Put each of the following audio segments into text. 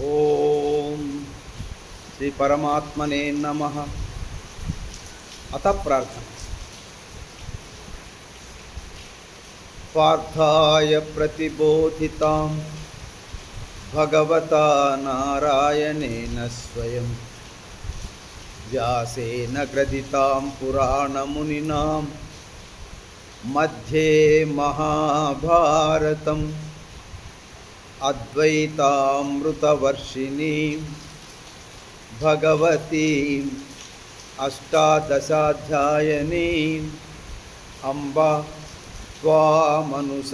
ॐ श्रीपरमात्मने नमः। अतः प्रार्थना। पार्थाय प्रतिबोधितां भगवता नारायणेन स्वयं। व्यासेन ग्रथितां पुराणमुनिनां। मध्ये महाभारतम्। अद्वैतामृतवर्षिणीं भगवतीम् अष्टादशाध्यायनीम् अम्बा त्वामनुसन्ददामि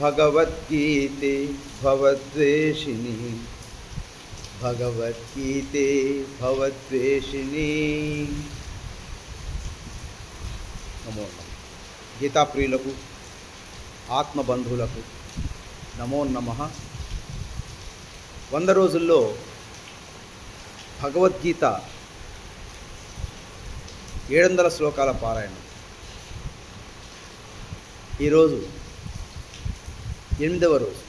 भगवद्गीते भवद्वेषिणी भगवद्गीते भवद्वेषिणी నమో నమ గీతాప్రియులకు ఆత్మబంధువులకు నమో నమ. వంద రోజుల్లో భగవద్గీత ఏడు వందల శ్లోకాల పారాయణం. ఈరోజు ఎనిమిదవ రోజు.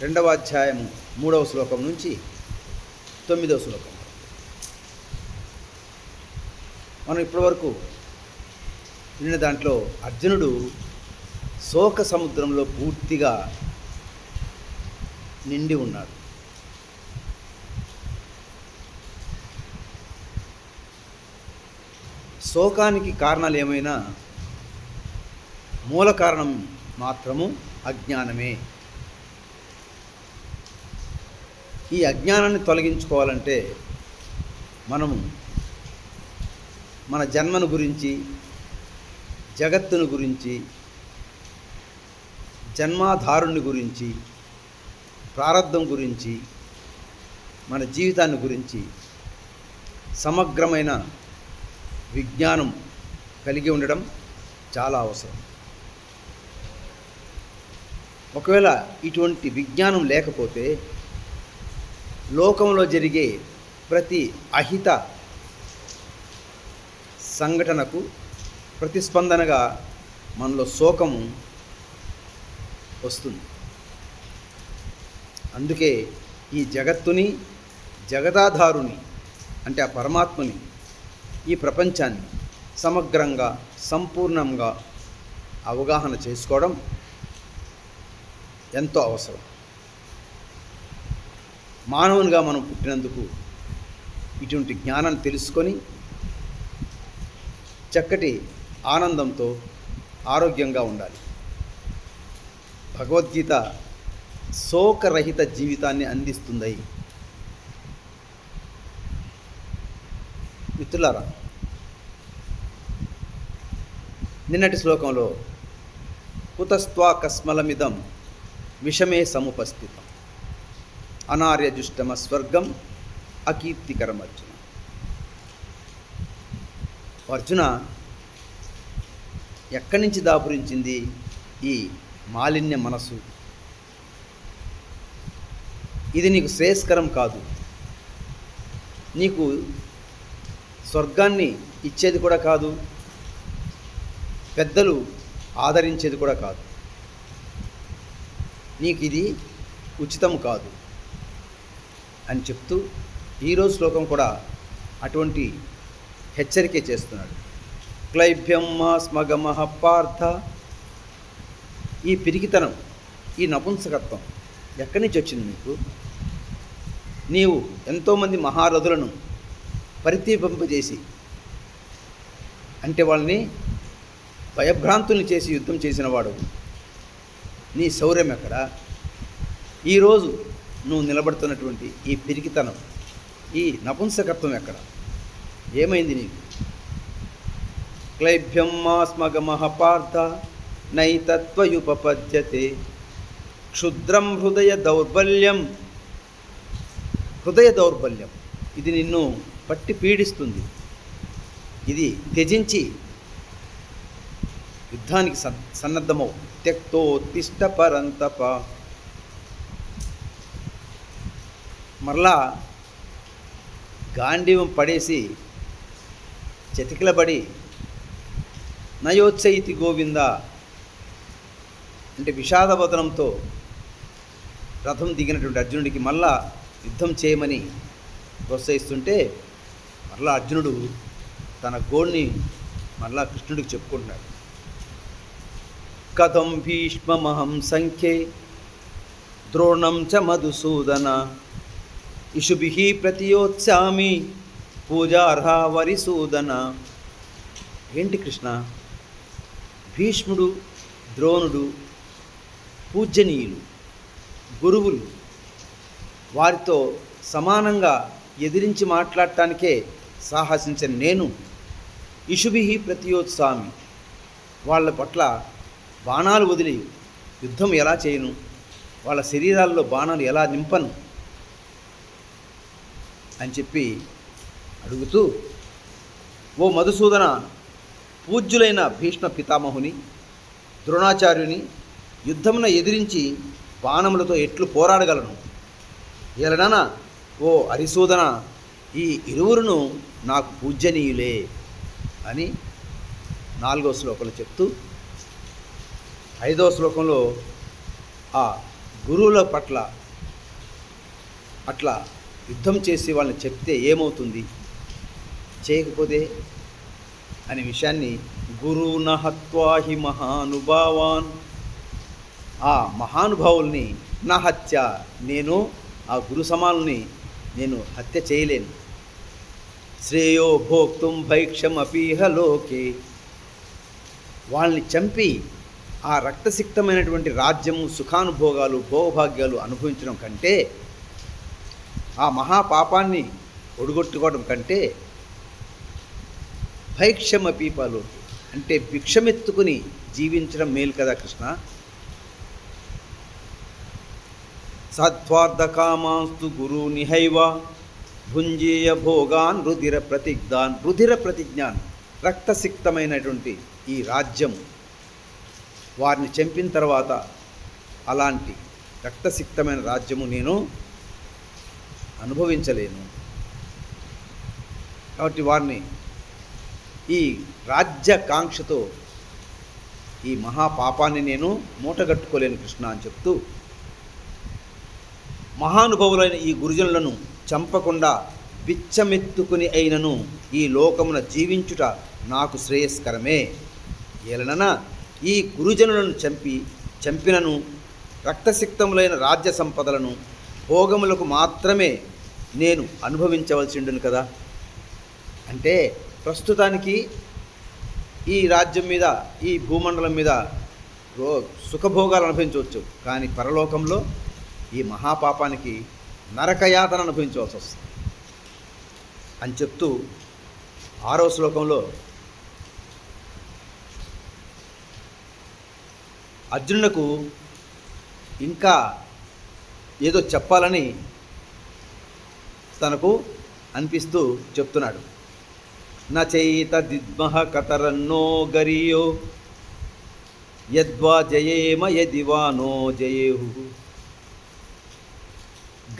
రెండవ అధ్యాయము మూడవ శ్లోకం నుంచి తొమ్మిదవ శ్లోకం. మనం ఇప్పటివరకు విన్న దాంట్లో అర్జునుడు శోక సముద్రంలో పూర్తిగా నిండి ఉన్నాడు. శోకానికి కారణాలు ఏమైనా? మూల కారణం మాత్రము అజ్ఞానమే. ఈ అజ్ఞానాన్ని తొలగించుకోవాలంటే మనము మన జన్మను గురించి జగత్తును గురించి జన్మాధారుణ్ణి గురించి ప్రారంధం గురించి మన జీవితాన్ని గురించి సమగ్రమైన విజ్ఞానం కలిగి ఉండడం చాలా అవసరం. ఒకవేళ ఇటువంటి విజ్ఞానం లేకపోతే లోకంలో జరిగే ప్రతి అహిత సంఘటనకు ప్రతిస్పందనగా మనలో శోకము వస్తుంది. అందుకే ఈ జగత్తుని జగదాధారుని అంటే ఆ పరమాత్మని ఈ ప్రపంచాన్ని సమగ్రంగా సంపూర్ణంగా అవగాహన చేసుకోవడం ఎంతో అవసరం. మానవునిగా మనం పుట్టినందుకు ఇటువంటి జ్ఞానాన్ని తెలుసుకొని చక్కటి ఆనందంతో ఆరోగ్యంగా ఉండాలి. భగవద్గీత శోకరహిత జీవితాన్ని అందిస్తుంది. మిత్రులారా నిన్నటి శ్లోకంలో కుతస్త్వా కస్మలమిదం విషమే సముపస్థితం. అనార్యజుష్టమ స్వర్గం అకీర్తికరం అర్జున అర్జున ఎక్కడి నుంచి దాపురించింది ఈ మాలిన్య మనసు ఇది నీకు శ్రేయస్కరం కాదు. నీకు స్వర్గాన్ని ఇచ్చేది కూడా కాదు. పెద్దలు ఆదరించేది కూడా కాదు. నీకు ఇది ఉచితం కాదు. అని చెప్తూ ఈరోజు శ్లోకం కూడా అటువంటి హెచ్చరికే చేస్తున్నాడు. క్లైభ్యం స్మగమహ పార్థ ఈ పిరికితనం ఈ నపుంసకత్వం ఎక్కడి నుంచి వచ్చింది నీకు? నీవు ఎంతోమంది మహారథులను పరితీపింపజేసి అంటే వాళ్ళని భయభ్రాంతుల్ని చేసి యుద్ధం చేసిన వాడు నీ శౌర్యం ఎక్కడ? ఈరోజు నువ్వు నిలబడుతున్నటువంటి ఈ పిరికితనం ఈ నపుంసకత్వం ఎక్కడ? ఏమైంది నీకు? క్లైభ్యం మాస్మగమహ పార్థ నైతత్వయుపపద్యతే. క్షుద్రం హృదయ దౌర్బల్యం. హృదయ దౌర్బల్యం. ఇది నిన్ను పట్టి పీడిస్తుంది. ఇది త్యజించి యుద్ధానికి సన్ సన్నద్ధమవు. త్యక్తోత్తిష్ట పరంతప మరలా గాంధీవం పడేసి చతికిలబడి నయోత్సయితి గోవింద అంటే విషాదవదనంతో రథం దిగినటువంటి అర్జునుడికి మళ్ళా యుద్ధం చేయమని ప్రోత్సహిస్తుంటే మళ్ళా అర్జునుడు తన గోడ్ని మళ్ళా కృష్ణుడికి చెప్పుకుంటున్నాడు. కథం భీష్మమహం సంఖ్యే ద్రోణం చ మధుసూదన ఇషుభి ప్రతియోత్సామి పూజార్హ వరిసూదన. ఏంటి కృష్ణ? భీష్ముడు ద్రోణుడు పూజనీయులు గురువులు వారితో సమానంగా ఎదిరించి మాట్లాడటానికే సాహసించిన నేను ఇషుభిహి ప్రతియోత్సామి వాళ్ళ పట్ల బాణాలు వదిలి యుద్ధం ఎలా చేయను? వాళ్ళ శరీరాల్లో బాణాలు ఎలా నింపను? అని చెప్పి అడుగుతూ ఓ మధుసూదన పూజ్యులైన భీష్మ పితామహుని ద్రోణాచార్యుని యుద్ధమున ఎదిరించి బాణములతో ఎట్లు పోరాడగలను? ఎలనన ఓ హరిసూదన ఈ ఇరువురును నాకు పూజ్యనీయులే అని నాలుగో శ్లోకంలో చెప్తూ ఐదో శ్లోకంలో ఆ గురువుల పట్ల అట్లా యుద్ధం చేసి వాళ్ళని చెప్తే ఏమవుతుంది? చేయకపోతే అనే విషయాన్ని గురువు నహత్వాహి మహానుభావాన్ ఆ మహానుభావుల్ని నా హత్య నేను ఆ గురు సమాల్ని నేను హత్య చేయలేను. శ్రేయో భోక్తుం భైక్షమపీహ లోకే. వాళ్ళని చంపి ఆ రక్తసిక్తమైనటువంటి రాజ్యము సుఖానుభోగాలు భోగభాగ్యాలు అనుభవించడం కంటే ఆ మహాపాపాన్ని ఒడగొట్టుకోవడం కంటే భైక్షమ పీపాలు అంటే భిక్షమెత్తుకుని జీవించడం మేలు కదా కృష్ణ? సత్వార్థకామాస్తు గురు నిహైవ భుంజీయ భోగాన్ రుధిర ప్రతిజ్ఞాన్. రుధిర ప్రతిజ్ఞాన్ రక్తసిక్తమైనటువంటి ఈ రాజ్యం వారిని చంపిన తర్వాత అలాంటి రక్తసిక్తమైన రాజ్యము నేను అనుభవించలేను. కాబట్టి వారిని ఈ రాజ్యకాంక్షతో ఈ మహాపాపాన్ని నేను మూటగట్టుకోలేను కృష్ణ అని చెప్తూ మహానుభవులైన ఈ గురుజనులను చంపకుండా బిచ్చమెత్తుకుని అయినను ఈ లోకమున జీవించుట నాకు శ్రేయస్కరమే. ఏలనన ఈ గురుజనులను చంపి చంపినను రక్తసిక్తములైన రాజ్య సంపదలను భోగములకు మాత్రమే నేను అనుభవించవలసిండును కదా? అంటే ప్రస్తుతానికి ఈ రాజ్యం మీద ఈ భూమండలం మీద రో సుఖభోగాలు అనుభవించవచ్చు. కానీ పరలోకంలో ఈ మహాపాపానికి నరకయాతన అనుభవించవలసి వస్తుంది. అని చెప్తూ ఆరో శ్లోకంలో అర్జునులకు ఇంకా ఏదో చెప్పాలని తనకు అనిపిస్తూ చెప్తున్నాడు. నచైత దిద్మహ కతరన్నో గరియో యద్వా జయేమ యదివానో జయేహు.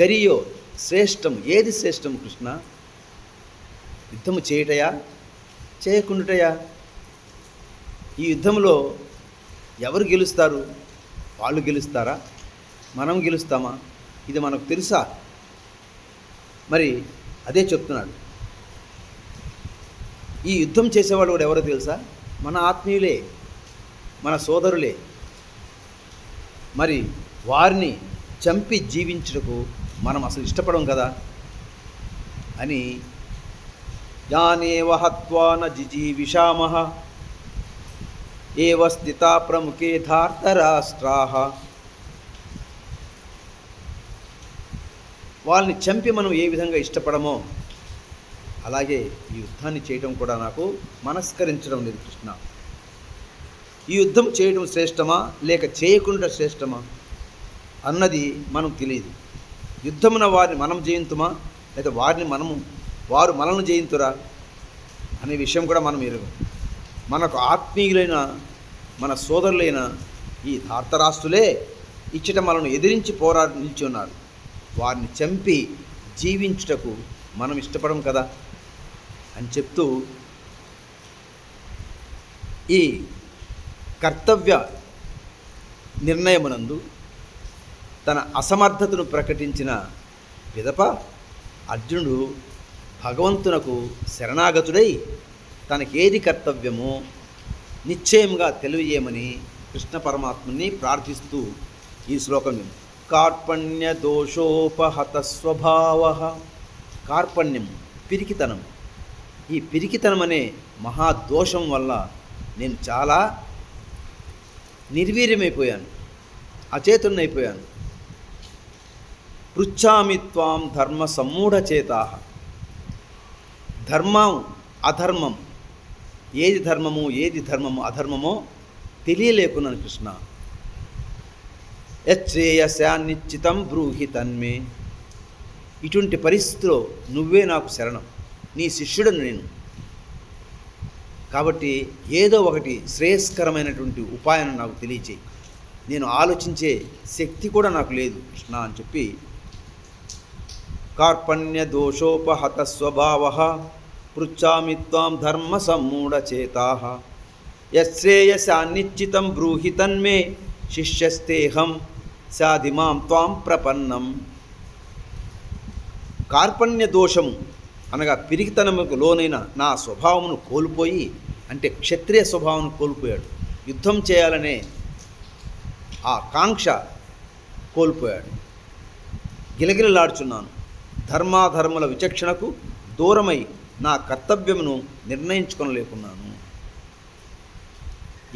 గరియో శ్రేష్టం ఏది శ్రేష్టం కృష్ణ? యుద్ధము చేయటయా? చేయకుండుటయా? ఈ యుద్ధంలో ఎవరు గెలుస్తారు? వాళ్ళు గెలుస్తారా? మనం గెలుస్తామా? ఇది మనకు తెలుసా? మరి అదే చెప్తున్నాడు. ఈ యుద్ధం చేసేవాళ్ళు కూడా ఎవరో తెలుసా? మన ఆత్మీయులే మన సోదరులే. మరి వారిని చంపి జీవించుటకు మనం అసలు ఇష్టపడం కదా? అని యానేవ హత్వా న జిజీవిషామః ఏవ స్థితా ప్రముఖే ధార్తరాష్ట్రాः. వాళ్ళని చంపి మనం ఏ విధంగా ఇష్టపడమో అలాగే ఈ యుద్ధాన్ని చేయడం కూడా నాకు మనస్కరించడం లేదు కృష్ణ. ఈ యుద్ధం చేయడం శ్రేష్టమా? లేక చేయకుండా శ్రేష్టమా? అన్నది మనం తెలియదు. యుద్ధమున వారిని మనం జయింతుమా? లేదా వారిని మనము వారు మనల్ని జయింతురా? అనే విషయం కూడా మనం ఎరుగు. మనకు ఆత్మీయులైన మన సోదరులైన ఈ ధార్తరాష్ట్రులే ఇచ్చట మనను ఎదిరించి పోరాడి నిలిచి ఉన్నారు వారిని చంపి జీవించుటకు మనం ఇష్టపడం కదా? అని చెప్తూ ఈ కర్తవ్య నిర్ణయమునందు తన అసమర్థతను ప్రకటించిన పిదప అర్జునుడు భగవంతునకు శరణాగతుడై తనకేది కర్తవ్యమో నిశ్చయంగా తెలియజేయమని కృష్ణ పరమాత్మని ప్రార్థిస్తూ ఈ శ్లోకం కార్పణ్య దోషోపహత స్వభావ. కార్పణ్యం పిరికితనం. ఈ పిరికితనం అనే మహాదోషం వల్ల నేను చాలా నిర్వీర్యమైపోయాను అచేతున్నైపోయాను పృచ్ఛామిత్వాం ధర్మ సమ్మూఢచేత ధర్మం అధర్మం. ఏది ధర్మము ఏది ధర్మము అధర్మమో తెలియలేకున్నాను కృష్ణ. యశ్రేయశాన్నిశ్చితం బ్రూహి తన్మే. ఇటువంటి పరిస్థితిలో నువ్వే నాకు శరణం. నీ శిష్యుడను నేను. కాబట్టి ఏదో ఒకటి శ్రేయస్కరమైనటువంటి ఉపాయాన్ని నాకు తెలియచేయి. నేను ఆలోచించే శక్తి కూడా నాకు లేదు కృష్ణ అని చెప్పి కార్పణ్య దోషోపహత స్వభావ పృచ్ఛామి త్వాం ధర్మ సమ్మూఢచేతా యశ్రేయశాన్నిశ్చితం బ్రూహి తన్మే శిష్యస్తేహం సాధిమాం త్వాం ప్రపన్నం కార్పణ్య దోషము అనగా పిరికితనముకు లోనైన నా స్వభావమును కోల్పోయి అంటే క్షత్రియ స్వభావం కోల్పోయాడు. యుద్ధం చేయాలనే ఆ కాంక్ష కోల్పోయాడు. గిలగిలలాడుచున్నాను. ధర్మాధర్ముల విచక్షణకు దూరమై నా కర్తవ్యమును నిర్ణయించుకొనలేకున్నాను.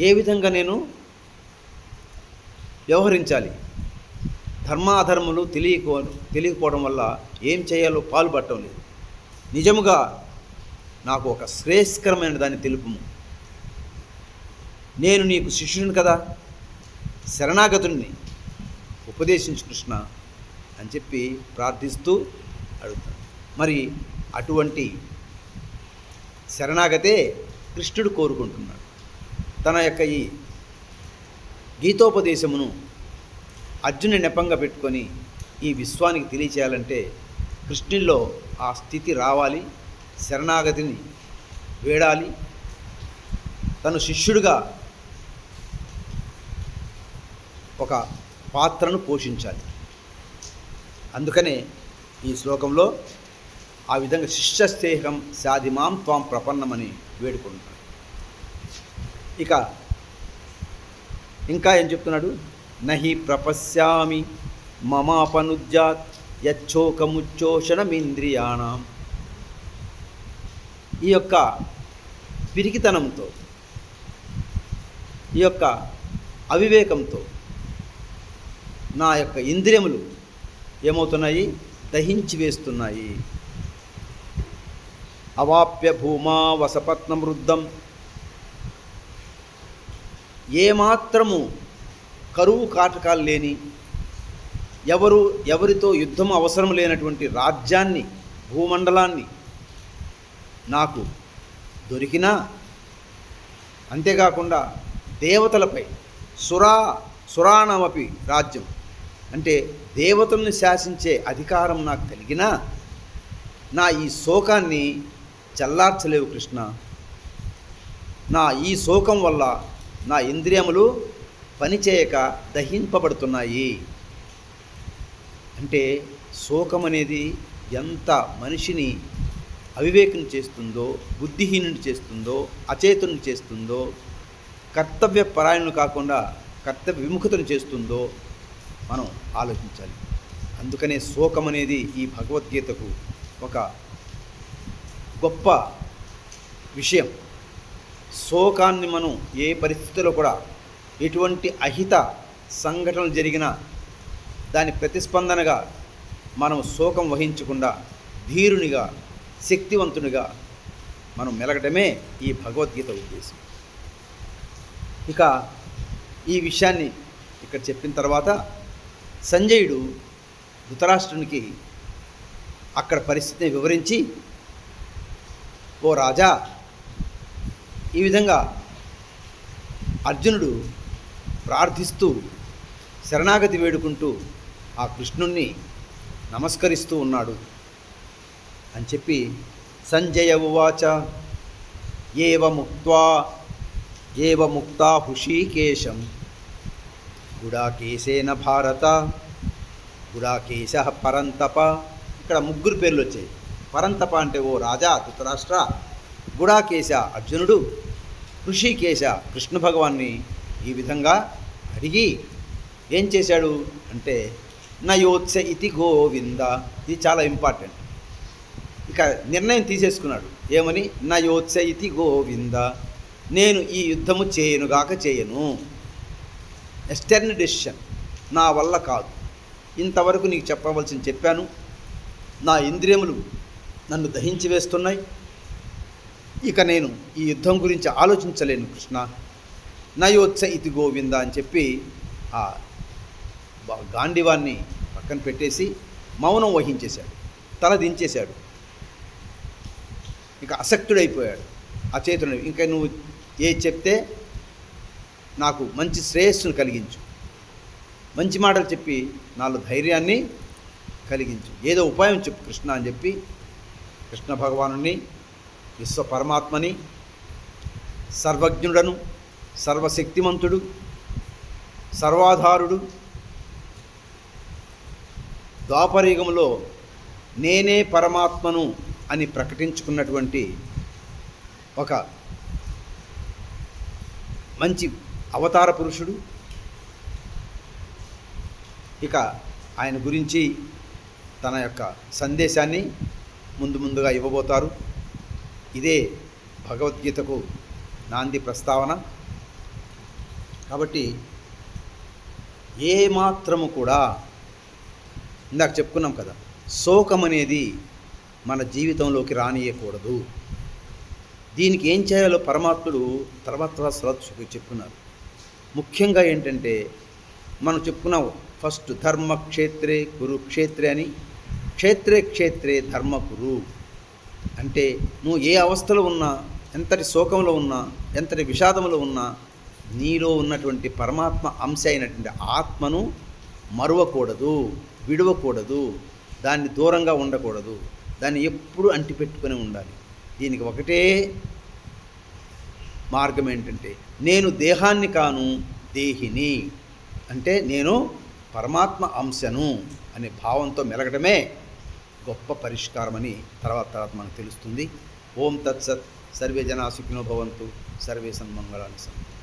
ఏ విధంగా నేను వ్యవహరించాలి? ధర్మాధర్ములు తెలియకో తెలియకపోవడం వల్ల ఏం చేయాలో పాల్పడటం లేదు. నిజముగా నాకు ఒక శ్రేయస్కరమైన దాన్ని తెలుపుము. నేను నీకు శిష్యుని కదా శరణాగతుడిని ఉపదేశించు కృష్ణ అని చెప్పి ప్రార్థిస్తూ అడుగుతాడు మరి అటువంటి శరణాగతే కృష్ణుడు కోరుకుంటున్నాడు. తన యొక్క ఈ గీతోపదేశమును అర్జుని నెపంగా పెట్టుకొని ఈ విశ్వానికి తెలియచేయాలంటే కృష్ణుల్లో ఆ స్థితి రావాలి శరణాగతిని వేడాలి. తను శిష్యుడిగా ఒక పాత్రను పోషించాలి. అందుకనే ఈ శ్లోకంలో ఆ విధంగా శిష్యస్థేహం సాధిమాం త్వాం ప్రపన్నమని వేడుకుంటాడు ఇక ఇంకా ఏం చెప్తున్నాడు? నహి ప్రపశ్యామి మమాపనుజ్జాత్ యచ్చోకముచ్చోషణమింద్రియాణం. ఈ యొక్క పిరికితనంతో ఈ యొక్క అవివేకంతో నా యొక్క ఇంద్రియములు ఏమవుతున్నాయి? దహించి వేస్తున్నాయి. అవాప్య భూమా వసపత్న వృద్ధం ఏమాత్రము కరువు కాటకాలు లేని ఎవరు ఎవరితో యుద్ధం అవసరం లేనటువంటి రాజ్యాన్ని భూమండలాన్ని నాకు దొరికినా అంతేకాకుండా దేవతలపై సురా సురాణమపి రాజ్యం. అంటే దేవతల్ని శాసించే అధికారం నాకు కలిగినా నా ఈ శోకాన్ని చల్లార్చలేవు కృష్ణ. నా ఈ శోకం వల్ల నా ఇంద్రియములు పనిచేయక దహింపబడుతున్నాయి. అంటే శోకం అనేది ఎంత మనిషిని అవివేకం చేస్తుందో బుద్ధిహీనుని చేస్తుందో అచేతుని చేస్తుందో కర్తవ్య పరాయణను కాకుండా కర్తవ్య విముఖతను చేస్తుందో మనం ఆలోచించాలి. అందుకనే శోకం అనేది ఈ భగవద్గీతకు ఒక గొప్ప విషయం. శోకాన్ని మనం ఏ పరిస్థితిలో కూడా ఎటువంటి అహిత సంఘటనలు జరిగినా దాని ప్రతిస్పందనగా మనం శోకం వహించకుండా ధీరునిగా శక్తివంతునిగా మనం మెలగటమే ఈ భగవద్గీత ఉద్దేశం. ఇక ఈ విషయాన్ని ఇక్కడ చెప్పిన తర్వాత సంజయుడు ధృతరాష్ట్రునికి అక్కడ పరిస్థితిని వివరించి ఓ రాజా ఈ విధంగా అర్జునుడు ప్రార్థిస్తూ శరణాగతి వేడుకుంటూ ఆ కృష్ణుణ్ణి నమస్కరిస్తూ ఉన్నాడు. అని చెప్పి సంజయ ఉవాచ ఏవ ముక్త్వా ఏవ ముక్తా గుడాకేశేన భారత. గుడాకేశ పరంతప. ఇక్కడ ముగ్గురు పేర్లు వచ్చాయి. పరంతప అంటే ఓ రాజా ధృతరాష్ట్ర. గుడాకేశ అర్జునుడు. ఋషికేశ కృష్ణ భగవాన్ని ఈ విధంగా అడిగి ఏం చేశాడు అంటే నయోత్స ఇతి గోవింద. ఇది చాలా ఇంపార్టెంట్. ఇక నిర్ణయం తీసేసుకున్నాడు. ఏమని? నయోత్స ఇతి గోవింద. నేను ఈ యుద్ధము చేయనుగాక చేయను. ఎస్టర్న్ డెసిషన్ నా వల్ల కాదు. ఇంతవరకు నీకు చెప్పవలసింది చెప్పాను. నా ఇంద్రియములు నన్ను దహించి వేస్తున్నాయి. ఇక నేను ఈ యుద్ధం గురించి ఆలోచించలేను కృష్ణ. నయోత్స ఇది గోవింద అని చెప్పి ఆ గాంధీవాన్ని పక్కన పెట్టేసి మౌనం వహించేశాడు. తల దించేశాడు. ఇక అసక్తుడైపోయాడు. అచేతుడు. ఇంకా నువ్వు ఏ చెప్తే నాకు మంచి శ్రేయస్సును కలిగించు. మంచి మాటలు చెప్పి నాలో ధైర్యాన్ని కలిగించు. ఏదో ఉపాయం చెప్పు కృష్ణ అని చెప్పి కృష్ణ భగవానుని విశ్వ పరమాత్మని సర్వజ్ఞుడను సర్వశక్తిమంతుడు సర్వాధారుడు ద్వాపరయుగంలో నేనే పరమాత్మను అని ప్రకటించుకున్నటువంటి ఒక మంచి అవతార పురుషుడు. ఇక ఆయన గురించి తన యొక్క సందేశాన్ని ముందు ముందుగా ఇవ్వబోతారు. ఇదే భగవద్గీతకు నాంది ప్రస్తావన. కాబట్టి ఏ మాత్రము కూడా ఇందాక చెప్పుకున్నాం కదా శోకం అనేది మన జీవితంలోకి రానియకూడదు. దీనికి ఏం చేయాలో పరమాత్ముడు తర్వాత సరస్సుకు చెప్పుకున్నారు. ముఖ్యంగా ఏంటంటే మనం చెప్పుకున్నాం ఫస్ట్ ధర్మక్షేత్రే కురుక్షేత్రే అని. క్షేత్రే క్షేత్రే ధర్మకురు అంటే నువ్వు ఏ అవస్థలో ఉన్నా ఎంతటి శోకంలో ఉన్నా ఎంతటి విషాదంలో ఉన్నా నీలో ఉన్నటువంటి పరమాత్మ అంశ అయినటువంటి ఆత్మను మరువకూడదు విడవకూడదు దాన్ని దూరంగా ఉండకూడదు దాన్ని ఎప్పుడు అంటిపెట్టుకొని ఉండాలి. దీనికి ఒకటే మార్గం ఏంటంటే నేను దేహాన్ని కాను దేహిని. అంటే నేను పరమాత్మ అంశను అనే భావంతో మెలగడమే గొప్ప పరిష్కారమని తర్వాత తర్వాత మనకు తెలుస్తుంది. ఓం తత్సత్ సర్వే జనా సుఖినో భవంతు సర్వే సన్మంగళాన్ని సంతు